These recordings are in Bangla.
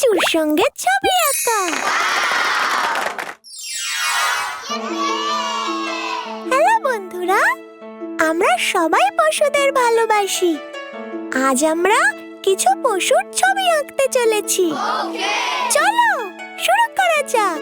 লিচুর সঙ্গে ছবি আঁকা। হ্যালো বন্ধুরা, আমরা সবাই পশুদের ভালোবাসি। আজ আমরা কিছু পশুর ছবি আঁকতে চলেছি। চলো, শুরু করা যাক।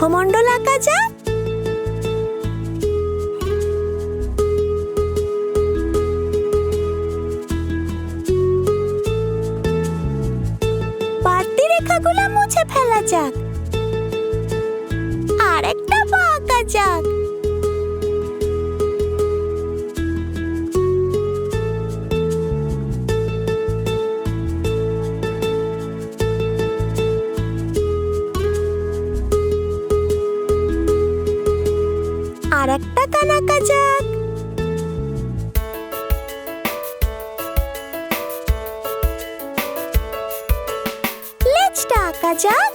মুখমণ্ডল আঁকা যাক। বাড়তি রেখাগুলো মুছে ফেলা যাক। আর একটা আঁকা যাক। আর একটা কান আঁকা যাক। লেজটা আঁকা যাক।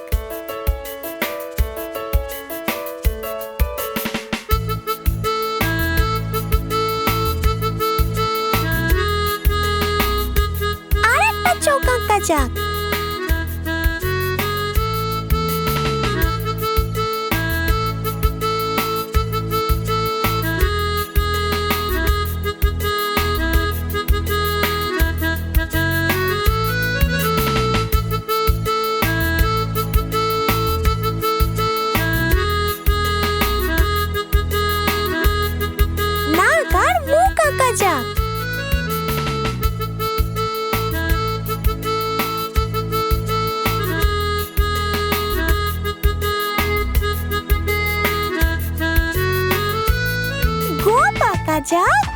আর গোপ আঁকা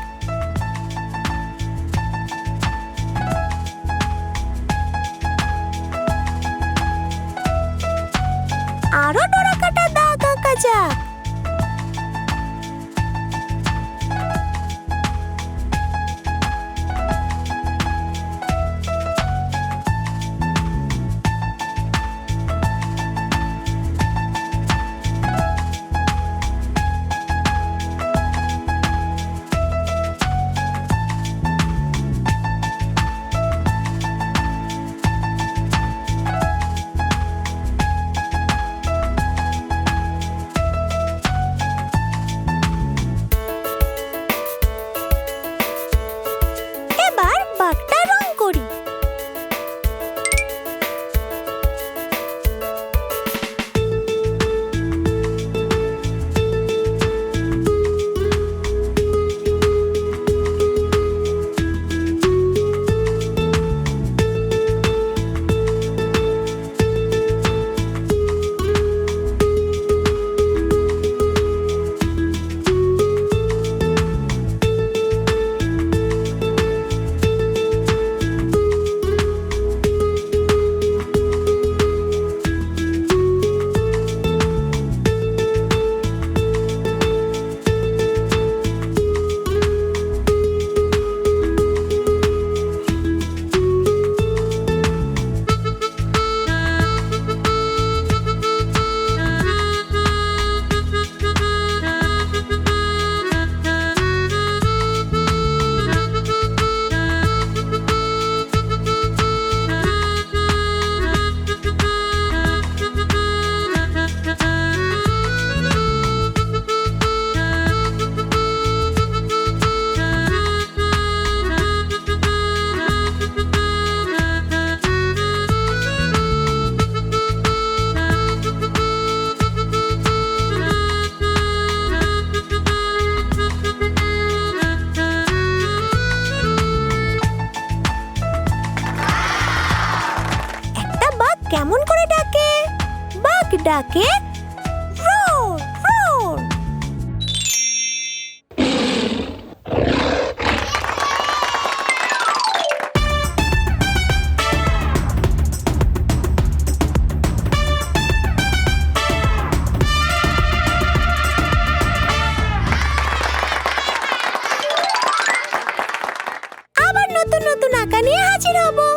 ডাকে আবার নতুন নতুন আঁকা নিয়ে হাজির হব।